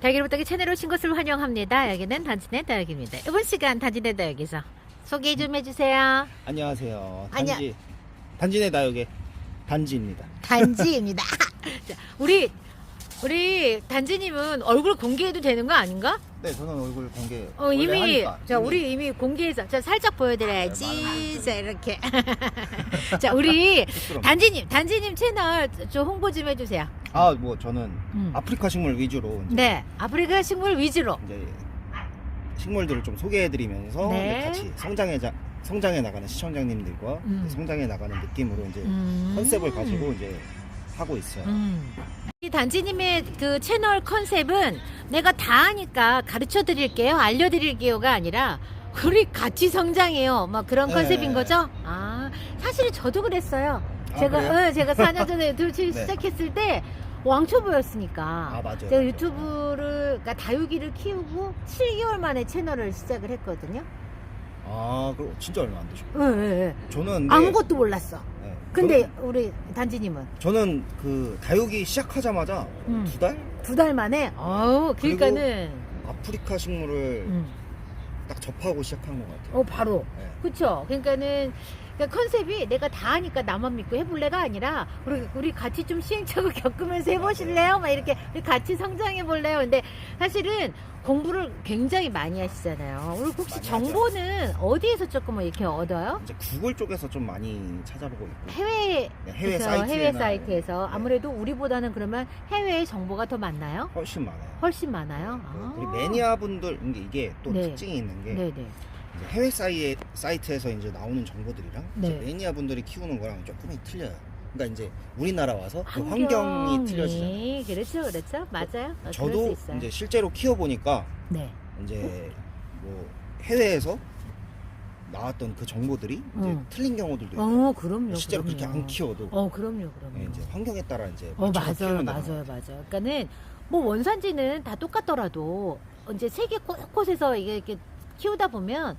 다육이로부터 채널 오신 것을 환영합니다. 여기는 단진의 다육입니다. 이번 시간 단진의 다육에서 소개 좀 해주세요. 안녕하세요. 안녕. 단지 단지네 다육의 단지입니다. 단지입니다. 자, 우리 우리 단지님은 얼굴 공개해도 되는 거 아닌가? 네, 저는 얼굴 공개. 어 원래 이미 하니까. 자. 우리 이미 공개해서 자 살짝 네, 보여드려야지. 자 이렇게 자 우리. 단지님 단지님 채널 좀 홍보 좀 해주세요. 아, 뭐 저는 음. 아프리카 식물 위주로 이제, 네 아프리카 식물 위주로. 이제 식물들을 좀 소개해드리면서 네. 이제 같이 성장해 자, 성장해 나가는 시청자님들과 음. 이제 성장해 나가는 느낌으로 이제 음. 컨셉을 가지고 이제 하고 있어요. 음. 이 단지님의 그 채널 컨셉은 내가 다 하니까 가르쳐 드릴게요, 알려 드릴게요가 아니라 우리 같이 성장해요. 막 그런 네. 컨셉인 거죠? 아, 사실 저도 그랬어요. 아, 제가 그래요? 응, 제가 4년 전에 유튜브 네. 시작했을 때 왕초보였으니까. 아, 맞아요. 제가 유튜브를 그러니까 다육이를 키우고 7개월 만에 채널을 시작을 했거든요. 아, 그럼 진짜 얼마 안 되죠. 응, 응, 응. 저는 근데, 아무것도 몰랐어. 네, 근데 우리 단지님은 저는 그 다육이 시작하자마자 음. 두 달? 두 달 만에 그리고- 그러니까는 아프리카 식물을 음. 딱 접하고 시작한 것 같아요. 어 바로 네. 그쵸 그러니까는 그러니까 컨셉이 내가 다 하니까 나만 믿고 해볼래가 아니라 우리 우리 같이 좀 시행착오 겪으면서 해보실래요? 막 이렇게 우리 같이 성장해 볼래요? 근데 사실은 공부를 굉장히 많이 하시잖아요. 우리 혹시 많이 정보는 어디에서 조금 뭐 이렇게 얻어요? 이제 구글 쪽에서 좀 많이 찾아보고 있고 해외 네, 해외 그래서 사이트나 해외 사이트에서 네, 아무래도 우리보다는 그러면 해외의 정보가 더 많나요? 훨씬 많아요. 훨씬 많아요. 아. 그리고 매니아 분들 근데 이게 또 네. 특징이 있는 게 네네. 이제 해외 사이 사이트에서 이제 나오는 정보들이랑 이제 네. 매니아 분들이 키우는 거랑 조금이 틀려요. 그러니까 이제 우리나라 와서 그 환경이 틀려지잖아요. 그렇죠, 그렇죠, 맞아요. 어, 그럴 수 저도 있어요. 이제 실제로 키워 보니까 네. 이제 뭐 해외에서 나왔던 그 정보들이 이제 음. 틀린 경우들도 있고 어, 그럼요. 실제로 그럼요. 그렇게 안 키워도 어, 그럼요, 그럼요. 예, 이제 환경에 따라 이제 어, 맞춰서 맞아요, 키우는 맞아요, 맞아요. 그러니까는 뭐 원산지는 다 똑같더라도 이제 세계 곳곳에서 이게 이렇게 키우다 보면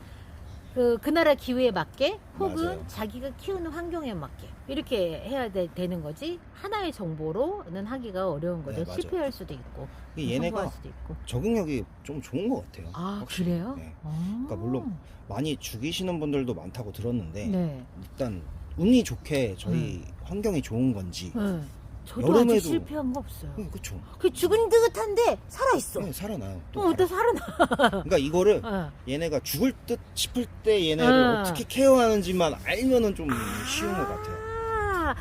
그, 그 나라 기후에 맞게 혹은 맞아요. 자기가 키우는 환경에 맞게 이렇게 해야 되, 는 거지 하나의 정보로는 하기가 어려운 거죠. 네. 실패할 수도 있고 이 얘네가 수도 있고. 적응력이 좀 좋은 것 같아요. 아 확실히. 그래요? 네. 아. 그러니까 물론 많이 죽이시는 분들도 많다고 들었는데 네. 일단 운이 좋게 저희 환경이 좋은 건지 네. 저도 아직 여름에도- 실패한 거 없어요. 네, 그쵸 그 죽은 듯한데 살아 있어. 네, 살아나요 또 어, 또 살아. 살아나. 그러니까 이거를 어. 얘네가 죽을 듯 싶을 때 얘네를 어. 어 떻게 케어하는지만 알면은 좀 쉬운 것 같아요 아,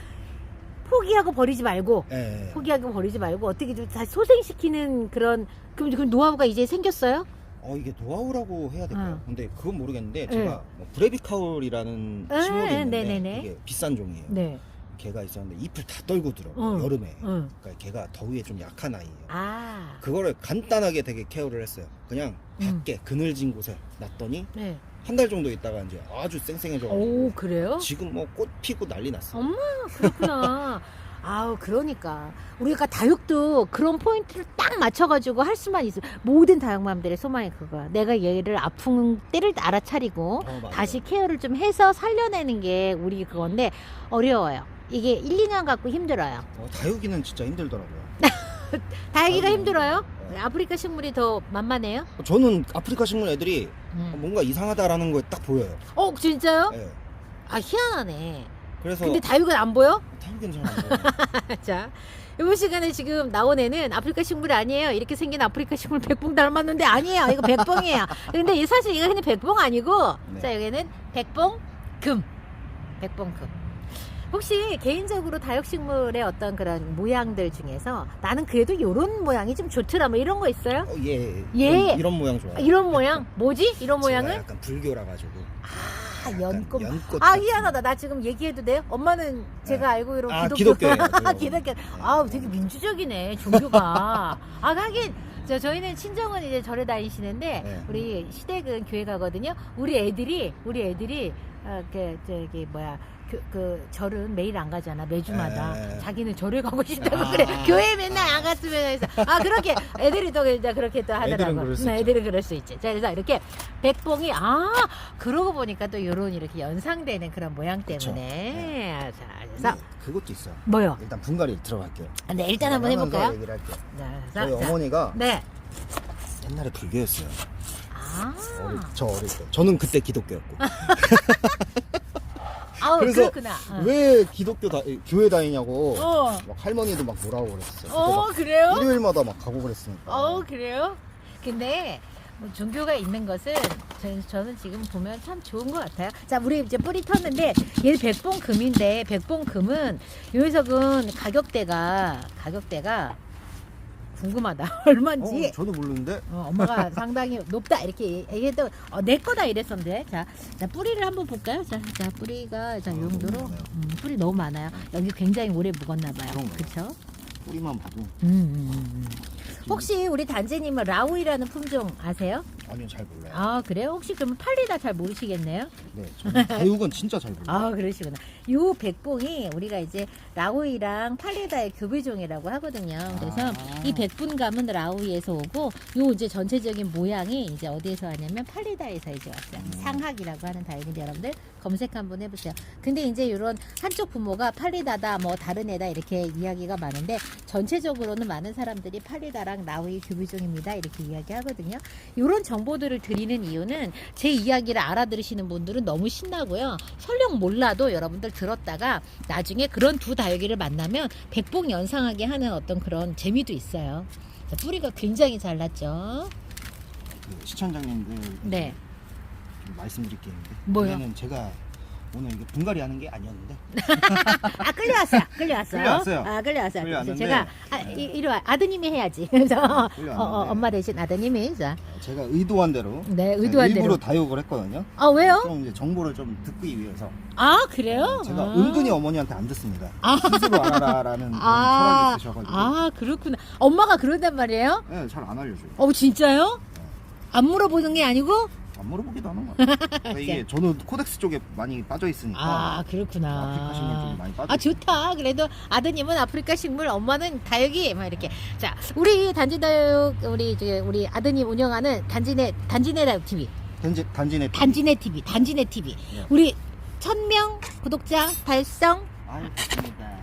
포기하고 버리지 말고 예. 포기하고 버리지 말고 어떻게 좀 다시 소생시키는 그런 그럼 그 노하우가 이제 생겼어요? 어 이게 노하우라고 해야 될까요? 어. 근데 그건 모르겠는데 네. 제가 뭐 브레비카울이라는 네, 식물이 있는데 네네네. 이게 비싼 종이에요 네. 걔가 있었는데 잎을 다 떨구더라고요 어. 여름에 응. 그러니까 걔가 더위에 좀 약한 아이예요 아. 그거를 간단하게 되게 케어를 했어요. 그냥 음. 밖에 그늘진 곳에 놨더니 네. 한 달 정도 있다가 이제 아주 오 쌩쌩해져가지고 그래요? 지금 뭐 꽃 피고 난리 났어. 엄마 그렇구나. 아우 그러니까 우리가 다육도 그런 포인트를 딱 맞춰가지고 할 수만 있어. 모든 다육맘들의 소망이 그거야. 내가 얘를 아픈 때를 알아차리고 어, 맞아요. 다시 케어를 좀 해서 살려내는 게 우리 그건데 어려워요. 이게 1, 2년 갖고 힘들어요. 어, 다육이는 진짜 힘들더라고요. 다육이가 힘들어요? 네. 아프리카 식물이 더 만만해요? 저는 아프리카 식물 애들이 음. 뭔가 이상하다라는 거딱 보여요. 어 진짜요? 예. 아 희한하네. 그래서 근데 다육은 안 보여? 다육이는 잘안 보여요. 자, 이번 시간에 지금 나온 애는 아프리카 식물이 아니에요. 이렇게 생긴 아프리카 식물 백봉 닮았는데 아니에요. 이거 백봉이에요. 근데 이 사실 이거 그냥 백봉 아니고, 네. 자, 여기는 백봉 금. 백봉 금. 혹시 개인적으로 다육식물의 어떤 그런 모양들 중에서 나는 그래도 이런 모양이 좀 좋더라 뭐 이런 거 있어요? 어, 예. 예. 이런, 이런 모양 좋아요. 아, 이런 모양? 뭐지? 이런 모양을? 약간 불교라 가지고. 아, 연꽃. 연꽃. 아, 희한하다. 나 지금 얘기해도 돼요? 엄마는 제가 알고 있는 아, 기독교. 기독교예요. 기독교. 아, 되게 민주적이네, 종교가. 아, 하긴, 저, 저희는 친정은 이제 절에 다니시는데, 네. 우리 시댁은 교회 가거든요. 우리 애들이, 우리 애들이 어, 그 저기 뭐야 그, 그 절은 매일 안 가잖아 매주마다 에. 자기는 절에 가고 싶다고 아. 그래 교회 맨날 안 갔으면 해서 아 그렇게 애들이 또 이제 그렇게 또 하더라고 애들은 그럴 수 네, 있죠. 애들은 그럴 수 있지 자 그래서 이렇게 백봉이 아 그러고 보니까 또 요런 이렇게 연상되는 그런 모양 그쵸. 때문에 자 그래서 근데 그것도 있어요. 뭐요 일단 분갈이 들어갈게요. 아, 네 일단 한번 하면서 해볼까요 얘기를 할게요. 자, 저희 자, 자. 어머니가 네 옛날에 불교였어요. 아, 어릴, 저 어릴 때. 저는 그때 기독교였고. 아우 그래서 그렇구나 어. 왜 기독교 다, 교회 다니냐고 어. 막 할머니도 막 뭐라고 그랬어요. 어 그때 그래요? 막 일요일마다 막 가고 그랬으니까. 어 그래요? 근데 뭐 종교가 있는 것은 저는, 저는 지금 보면 참 좋은 것 같아요. 자, 우리 이제 뿌리 텄는데 얘 백봉 금인데 백봉 금은 요 녀석은 가격대가 가격대가 궁금하다. 얼마인지. 어, 저도 모르는데 어, 엄마가 상당히 높다 이렇게 얘기해도 어, 내 거다 이랬었는데 자, 자 뿌리를 한번 볼까요? 자, 자 뿌리가 자, 이 아, 너무 정도로 많아요. 음, 뿌리 너무 많아요. 여기 굉장히 오래 묵었나 봐요. 그렇죠? 뿌리만 봐도 음, 음, 음. 혹시 우리 단지님은 라우이라는 품종 아세요? 아니요 잘 몰라요. 아 그래요? 혹시 그러면 팔리다 잘 모르시겠네요? 네, 저는 대육은 진짜 잘 몰라요. 아 그러시구나. 요 백봉이 우리가 이제 라우이랑 팔리다의 교배종이라고 하거든요. 그래서 아. 이 백분감은 라우이에서 오고 요 이제 전체적인 모양이 이제 어디에서 왔냐면 팔리다에서 이제 왔어요. 음. 상학이라고 하는 다육인데 여러분들 검색 한번 해보세요. 근데 이제 이런 한쪽 부모가 팔리다다 뭐 다른 애다 이렇게 이야기가 많은데 전체적으로는 많은 사람들이 팔리다랑 라우이 교배종입니다 이렇게 이야기하거든요. 이런 정 보들을 드리는 이유는 제 이야기를 알아들으시는 분들은 너무 신나고요. 설령 몰라도 여러분들 들었다가 나중에 그런 두 다육이를 만나면 백봉 연상하게 하는 어떤 그런 재미도 있어요. 자, 뿌리가 굉장히 잘 났죠. 그 시청자님들 네. 좀 말씀드릴 게 있는데 뭐요? 제가 오늘 이게 분갈이 하는 게 아니었는데 아 끌려왔어요. 끌려왔어요. 끌려왔어요. 아 끌려왔어요. 그래서 끌려왔는데, 제가 아, 네. 이, 이리 와 아드님이 해야지. 그래서 어, 끌려왔는데. 어, 엄마 대신 아드님이 자, 제가 의도한 대로 네 의도한 일부러 대로. 다육을 했거든요. 아 왜요? 좀 이제 정보를 좀 듣기 위해서 아 그래요? 제가 아. 은근히 어머니한테 안 듣습니다. 아. 스스로 알아라라는 그런 아, 철학이 있으셔가지고 아 그렇구나. 엄마가 그런단 말이에요? 네, 잘 안 알려줘요. 어 진짜요? 안 물어보는 게 아니고? 안 물어보기도 하는 것 같아요. 그러니까 이게 저는 코덱스 쪽에 많이 빠져 있으니까 아 그렇구나. 아프리카 식물 좀 많이 빠져 아 좋다. 그래도 아드님은 아프리카 식물, 엄마는 다육이 막 이렇게. 자 우리 단지 다육 우리 이제 우리 아드님 운영하는 단지네 단지네 다육 TV, 단지 단지네 단지네 TV, 단지네 TV. 네. 우리 천명 구독자 달성.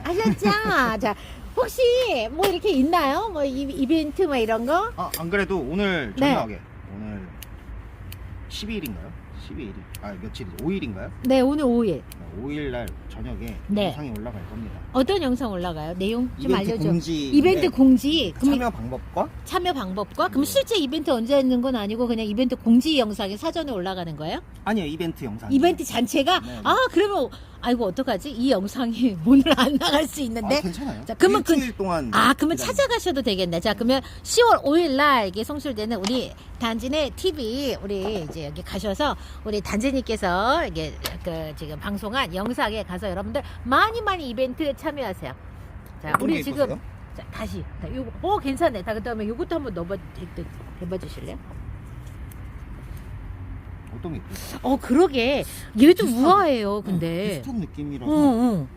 하셨죠? 자 혹시 뭐 이렇게 있나요? 뭐 이, 이벤트 뭐 이런 거? 아, 안 그래도 오늘 네. 저녁에 오늘 12일인가요? 12일이 아 며칠이죠? 5일인가요? 네 오늘 5일 5일 날 저녁에 네. 영상이 올라갈 겁니다. 어떤 영상 올라가요? 내용 좀 이벤트 알려줘. 공지 이벤트 공지. 그럼 참여 방법과 참여 방법과 그럼 네. 실제 이벤트 언제 있는 건 아니고 그냥 이벤트 공지 영상이 사전에 올라가는 거예요? 아니요 이벤트 영상 이벤트 잔체가 네, 네. 아 그러면 아이고 어떡하지 이 영상이 오늘 안 나갈 수 아, 있는데 괜찮아요. 자, 그러면 그- 일주일 동안 아 그러면 기다려- 찾아가셔도 되겠네 자 그러면 10월 5일 날 이게 송출되는 우리 단진의 TV 우리 이제 여기 가셔서 우리 단진님께서 이게 그 지금 방송한 영상에 가서 여러분들 많이 많이 이벤트에 참여하세요 자 우리 게 지금? 자, 다시. 자, 요거, 어, 괜찮네. 다, 그 다음에 요것도 한번 넣어봐, 해봐 주실래요? 어떤 게 예쁘세요? 어, 그러게. 얘도 비슷한- 우아해요, 근데. 비슷한 느낌이라서 응, 응.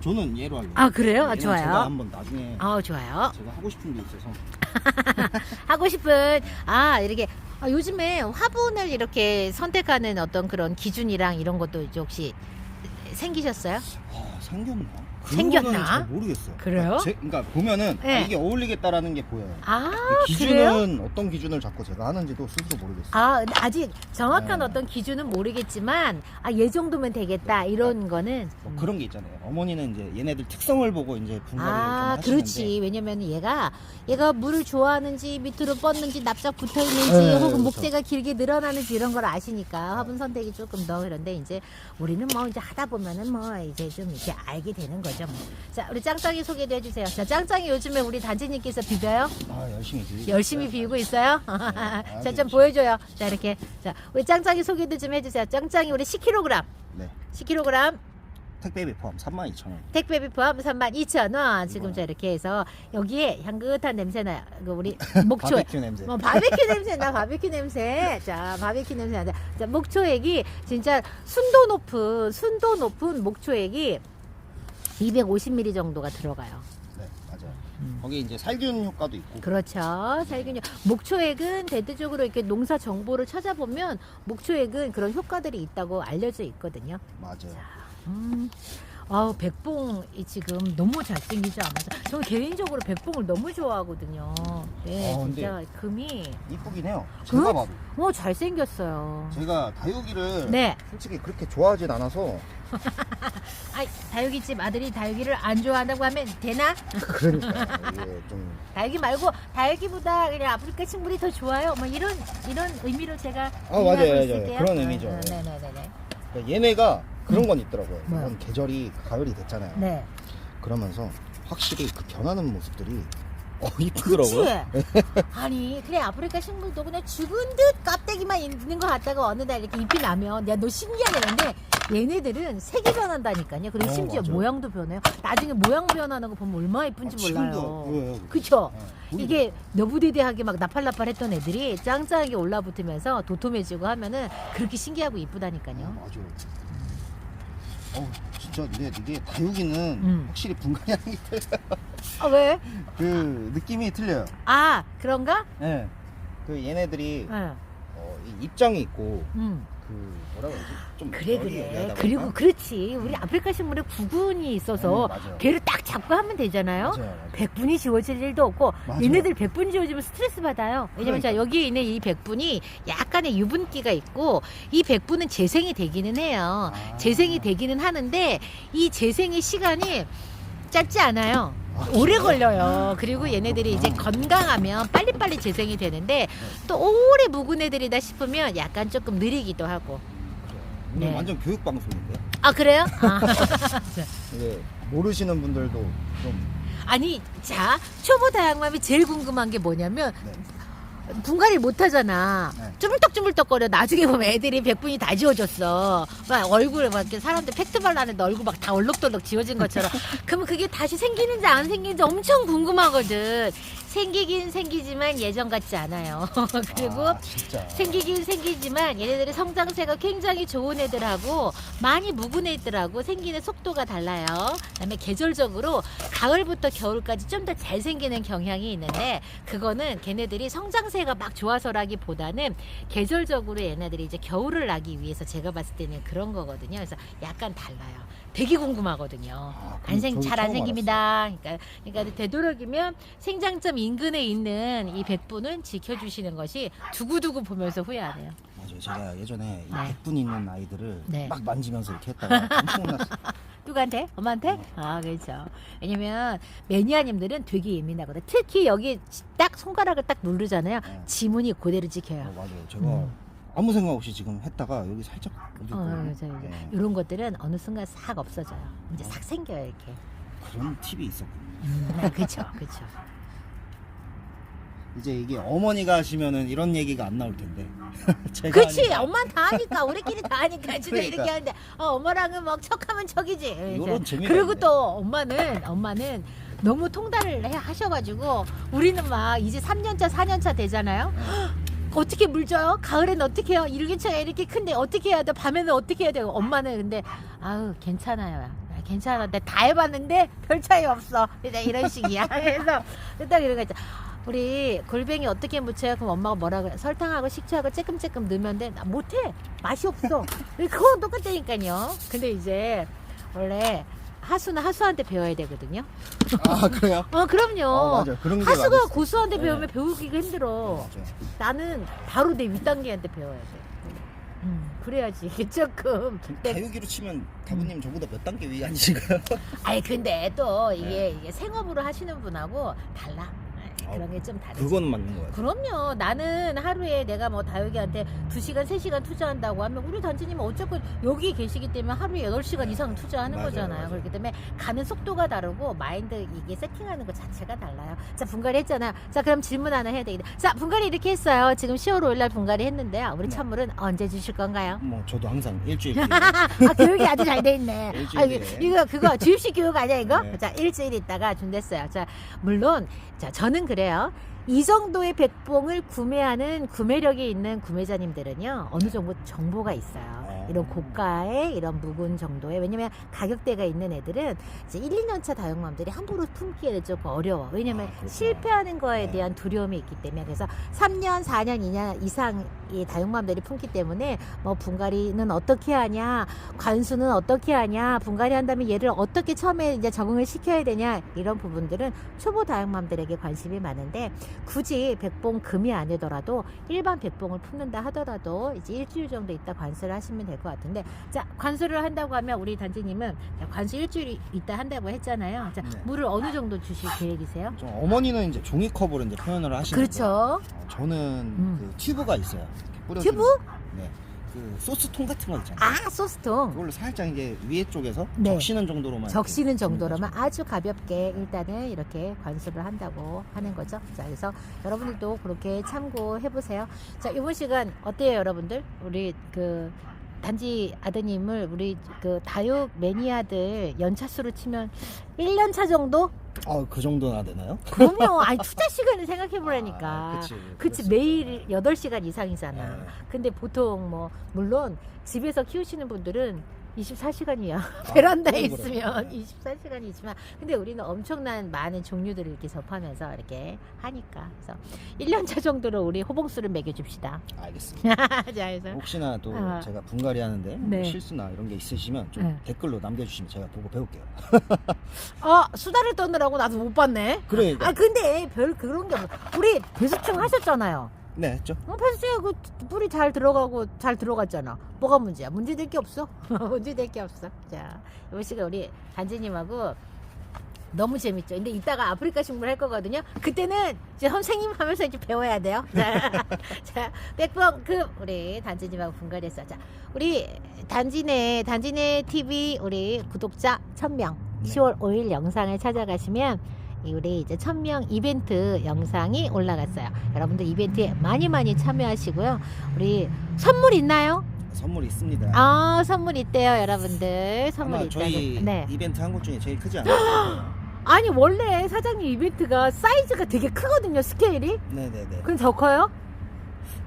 저는 얘로 할래요. 아, 그래요? 아, 좋아요. 제가 한번 나중에 아, 좋아요. 제가 하고 싶은 게 있어서 하고 싶은, 아, 이렇게. 아, 요즘에 화분을 이렇게 선택하는 어떤 그런 기준이랑 이런 것도 혹시 생기셨어요? 아, 생겼나? 생겼나? 모르겠어요. 그래요? 그러니까, 제- 그러니까 보면은 아, 네. 이게 어울리겠다라는 게 보여요. 아, 그 그래요? 기준은 어떤 기준을 잡고 제가 하는지도 스스로 모르겠어요. 아, 근데 아직 정확한 네. 어떤 기준은 모르겠지만, 아, 얘 정도면 되겠다. 이런 거는. 뭐 그런 게 있잖아요. 어머니는 이제 얘네들 특성을 보고 이제 분갈이를 아, 좀 하시는데 그렇지. 왜냐면 얘가 얘가 물을 좋아하는지 밑으로 뻗는지 납작 붙어 있는지 네, 혹은 그렇죠. 목재가 길게 늘어나는지 이런 걸 아시니까 화분 선택이 조금 더 그런데 이제 우리는 뭐 이제 하다 보면은 뭐 이제 좀 이렇게 알게 되는 거 죠. 뭐. 자, 우리 짱짱이 소개도 해주세요. 자, 짱짱이 요즘에 우리 단지님께서 비벼요? 아 열심히 비우고 열심히 있어요. 비우고 있어요? 아주 자, 좀 열심히. 보여줘요. 자, 이렇게. 자, 우리 짱짱이 소개도 좀 해주세요. 짱짱이 우리 10kg. 네. 10kg. 택배비 포함 32,000원. 택배비 포함 32,000원. 지금 와. 저 이렇게 해서 여기에 향긋한 냄새나 그 우리 목초액 바베큐 냄새. 뭐 바베큐 냄새 나 바베큐 냄새 자 바베큐 냄새 나자 자 목초액이 진짜 순도 높은 순도 높은 목초액이 250ml 정도가 들어가요. 네, 맞아요. 거기 이제 살균 효과도 있고. 그렇죠. 살균 목초액은 대대적으로 이렇게 농사 정보를 찾아보면 목초액은 그런 효과들이 있다고 알려져 있거든요. 맞아요. 음. 아우 백봉이 지금 너무 잘생기지 않아서 저 개인적으로 백봉을 너무 좋아하거든요. 네, 어, 근데- 진짜 금이 이쁘긴 해요. 그? 제가 봐도. 어 잘생겼어요. 제가 다육이를 네. 솔직히 그렇게 좋아하진 않아서 아, 다육이집 아들이 다육이를 안 좋아한다고 하면 되나? 그러니까 이게 좀 다육이 말고 다육이보다 그냥 아프리카 식물이 더 좋아요. 뭐 이런 이런 의미로 제가 아, 맞아요, 맞아요. 그런 의미죠. 아, 네네네 네. 그러니까 얘네가 그런 건 있더라고요. 음. 뭐요? 이번 계절이 가을이 됐잖아요. 네. 그러면서 확실히 그 변하는 모습들이 어 이쁘더라고요. 그치? 아니 그래 아프리카 식물도 그냥 죽은 듯 껍데기만 있는 것 같다가 어느 날 이렇게 잎이 나면 야 너 신기하네 근데 얘네들은 색이 변한다니까요 그리고 어, 심지어 맞아요. 모양도 변해요 나중에 모양 변하는 거 보면 얼마나 이쁜지 아, 지금도 몰라요 보여요. 그쵸? 네. 이게 너부대대하게 막 나팔나팔했던 애들이 짱짱하게 올라붙으면서 도톰해지고 하면은 그렇게 신기하고 이쁘다니까요 맞아요. 어 진짜 근데 이게 다육이는 음. 확실히 분갈이하는 게 틀려요. 아 왜? 그 느낌이 틀려요. 아 그런가? 네. 그 얘네들이 응. 어, 이 입장이 있고 음. 그 뭐라 그러지? 좀 그래 그래 그리고? 그렇지 우리 아프리카 식물에 구근이 있어서 음, 맞아요. 걔를 딱 잡고 하면 되잖아요 맞아요, 맞아요. 백분이 지워질 일도 없고 맞아요. 얘네들 백분 지워지면 스트레스 받아요. 왜냐면 그러니까. 자 여기에 있는 이 백분이 약간의 유분기가 있고 이 백분은 재생이 되기는 해요. 아. 재생이 되기는 하는데 이 재생의 시간이 짧지 않아요. 아, 오래? 걸려요. 그리고 얘네들이 이제 건강하면 빨리빨리 재생이 되는데 또 오래 묵은 애들이다 싶으면 약간 조금 느리기도 하고. 오늘 네. 완전 교육 방송인데 아 그래요? 아. 이게 모르시는 분들도 좀 아니 자 초보 다양맘이 제일 궁금한 게 뭐냐면 네. 분갈이 못 하잖아. 네. 쭈물떡쭈물떡거려. 나중에 보면 애들이 백분이 다 지워졌어. 막 얼굴에 막 이렇게 사람들 팩트 발라는데 얼굴 막 다 얼룩덜룩 지워진 것처럼. 그러면 그게 다시 생기는지 안 생기는지 엄청 궁금하거든. 생기긴 생기지만 예전 같지 않아요. 그리고 아, 진짜 생기긴 생기지만 얘네들의 성장세가 굉장히 좋은 애들하고 많이 묵은 애들하고 생기는 속도가 달라요. 그다음에 계절적으로 가을부터 겨울까지 좀 더 잘 생기는 경향이 있는데 그거는 걔네들이 성장세가 막 좋아서라기보다는 계절적으로 얘네들이 이제 겨울을 나기 위해서 제가 봤을 때는 그런 거거든요. 그래서 약간 달라요. 되게 궁금하거든요. 아, 그럼 안생 저도 잘안 처음 생깁니다. 그러니까, 그러니까 되도록이면 생장점 인근에 있는 이 백분은 지켜주시는 것이 두고두고 보면서 후회 안 해요. 맞아요. 제가 예전에 이 네. 백분 있는 아이들을 네. 막 만지면서 이렇게 했다가 엄청 혼났어요. 누구한테? 엄마한테? 아, 그렇죠. 왜냐면 매니아님들은 되게 예민하거든. 특히 여기 딱 손가락을 딱 누르잖아요. 네. 지문이 그대로 어, 찍혀요. 맞아요. 제가 음. 아무 생각 없이 지금 했다가 여기 살짝 어, 맞아요. 네. 이런 것들은 어느 순간 싹 없어져요. 이제 싹 생겨요, 이렇게. 그런 팁이 있었군요. 음, 아, 그쵸, 그쵸. 이제 이게 어머니가 하시면은 이런 얘기가 안 나올 텐데. 제가 그치, 하니까 엄마는 다 하니까, 우리끼리 다 하니까, 진짜 그러니까. 이렇게 하는데, 어, 엄마랑은 막 척하면 척이지. 요런 재미가 그리고 있네. 또 엄마는, 엄마는 너무 통달을 해, 하셔가지고, 우리는 막 이제 3년차, 4년차 되잖아요? 어떻게 물 줘요? 가을엔 어떻게 해요? 일기차가 이렇게 큰데 어떻게 해야 돼? 밤에는 어떻게 해야 돼요? 엄마는 근데 아우 괜찮아요. 아, 괜찮아. 내가 다 해봤는데 별 차이 없어. 이런 식이야. 그래서 딱 이런 거 있죠. 우리 골뱅이 어떻게 무쳐요? 그럼 엄마가 뭐라 그래? 설탕하고 식초하고 쬐끔쬐끔 넣으면 돼. 나 못해. 맛이 없어. 그건 똑같다니까요. 근데 이제 원래 하수는 하수한테 배워야 되거든요. 아 그래요? 어, 그럼요. 어, 맞아. 그런 게 하수가 많았어요. 고수한테 네. 배우면 배우기가 힘들어. 맞아요. 나는 바로 내 윗단계한테 배워야 돼. 음, 그래야지. 조금. 내- 다육이로 치면 다부님 저보다 몇 단계 위 아니신가요? 아니, 근데 또 이게, 네. 이게 생업으로 하시는 분하고 달라. 아 그런 게 좀 다르지. 그건 맞는 거예요. 그럼요. 나는 하루에 내가 뭐 다육이한테 2시간, 3시간 투자한다고 하면 우리 단지님 은 어쨌건 여기 계시기 때문에 하루에 8시간 이상 투자하는 맞아요, 거잖아요. 맞아요. 그렇기 때문에 가는 속도가 다르고 마인드 이게 세팅하는 것 자체가 달라요. 자, 분갈이 했잖아요. 자, 그럼 질문 하나 해야 되겠다. 자, 분갈이 이렇게 했어요. 지금 10월 5일 날 분갈이 했는데요. 우리 네. 찬물은 언제 주실 건가요? 뭐 저도 항상 일주일 뒤에 아, 교육이 아주 잘 돼 있네. 아, 뒤에. 이거, 그거 주입식 교육 아니야, 이거? 네. 자, 일주일 있다가 준댔어요. 자, 물론, 자, 저는 그래 요. 이 정도의 백봉을 구매하는 구매력이 있는 구매자님들은요, 어느 정도 정보가 있어요. 아. 이런 고가의 이런 묵은 정도의, 왜냐면 가격대가 있는 애들은 이제 1, 2년차 다육맘들이 함부로 품기에는 조금 어려워. 왜냐면 아. 실패하는 거에 네. 대한 두려움이 있기 때문에. 그래서 3년, 4년, 2년 이상의 다육맘들이 품기 때문에 뭐 분갈이는 어떻게 하냐, 관수는 어떻게 하냐, 분갈이 한다면 얘를 어떻게 처음에 이제 적응을 시켜야 되냐 이런 부분들은 초보 다육맘들에게 관심이 많은데 굳이 백봉 금이 아니더라도 일반 백봉을 품는다 하더라도 이제 일주일 정도 있다 관수를 하시면 될 것 같은데 자 관수를 한다고 하면 우리 단지님은 자, 관수 일주일 있다 한다고 했잖아요. 자 네. 물을 어느 정도 주실 계획이세요? 좀 어머니는 이제 종이컵으로 이제 표현을 하시는 그렇죠. 어, 저는 음. 그 튜브가 있어요. 이렇게 뿌려주는- 튜브? 네. 그 소스통 같은 거 있잖아요. 아 소스통. 그걸로 살짝 이제 위에 쪽에서 네. 적시는 정도로만 적시는 이렇게 주는 정도로만. 아주 가볍게 일단은 이렇게 관수를 한다고 하는 거죠. 자, 그래서 여러분들도 그렇게 참고해 보세요. 자, 이번 시간 어때요, 여러분들? 우리 그 단지 아드님을 우리 그 다육 매니아들 연차수로 치면 1년 차 정도? 아, 그 정도나 되나요? 그럼요. 아니, 투자 시간을 생각해 보라니까. 아, 그치. 그치. 매일 8시간 이상이잖아. 네. 근데 보통 뭐 물론 집에서 키우시는 분들은 24시간이야. 베란다에 그건 있으면 그렇네. 24시간이지만 근데 우리는 엄청난 많은 종류들을 이렇게 접하면서 이렇게 하니까 그래서 1년차 정도로 우리 호봉수를 먹여 줍시다. 알겠습니다. 자, 그래서 혹시나 또 아. 제가 분갈이 하는데 뭐 네. 실수나 이런 게 있으시면 좀 네. 댓글로 남겨주시면 제가 보고 배울게요. 어, 수다를 떠느라고 나도 못 봤네. 그래, 아, 근데 별 그런 게 없어. 우리 배수충 하셨잖아요. 네, 했죠? 어, 배수충에 그 뿌리 잘 들어가고 잘 들어갔잖아. 뭐가 문제야? 문제 될 게 없어. 문제 될 게 없어. 자, 이번 시간 우리 단지님하고 너무 재밌죠. 근데 이따가 아프리카 식물 할 거거든요. 그때는 이제 선생님 하면서 이제 배워야 돼요. 자, 자, 그 우리 단지님하고 분갈이했어. 자, 우리 단지네 단지네 TV 우리 구독자 1000명 네. 10월 5일 영상을 찾아가시면 이 우리 이제 1000명 이벤트 영상이 올라갔어요. 여러분들 이벤트에 많이 많이 참여하시고요. 우리 선물 있나요? 선물 있습니다. 아, 선물 있대요, 여러분들. 선물 아마 있다고. 저희 네. 이벤트 한 곳 중에 제일 크지 않나요? 아니 원래 사장님 이벤트가 사이즈가 되게 크거든요 스케일이 네네네. 그럼 더 커요?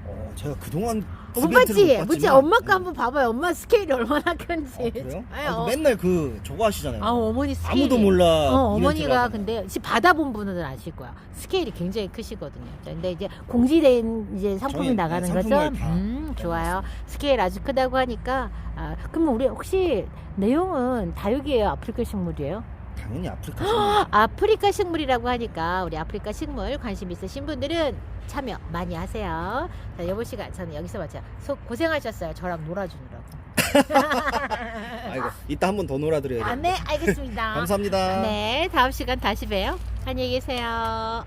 어, 제가 그동안 그 못 봤지? 못 그치 엄마 거 한번 봐봐요 엄마 스케일이 얼마나 큰지 아, 그래요? 아니, 아, 어. 맨날 그 저거 하시잖아요. 아 어머니 스케일이 아무도 몰라. 어, 어머니가. 근데 지 받아본 분은 아실 거야 스케일이 굉장히 크시거든요 자, 근데 이제 공지된 이제 상품이 저희, 나가는 네, 거죠 상품을 다 음 좋아요 스케일 아주 크다고 하니까 아, 그럼 우리 혹시 내용은 다육이에요 아프리카 식물이에요? 당연히 아프리카 선물. 아프리카 식물이라고 하니까 우리 아프리카 식물 관심 있으신 분들은 참여 많이 하세요. 자, 이번 시간 저는 여기서 마쳐. 속 고생하셨어요. 저랑 놀아주느라고. 아이고 이따 한 번 더 놀아드려야 아, 돼. 네, 알겠습니다. 감사합니다. 네, 다음 시간 다시 봬요. 안녕히 계세요.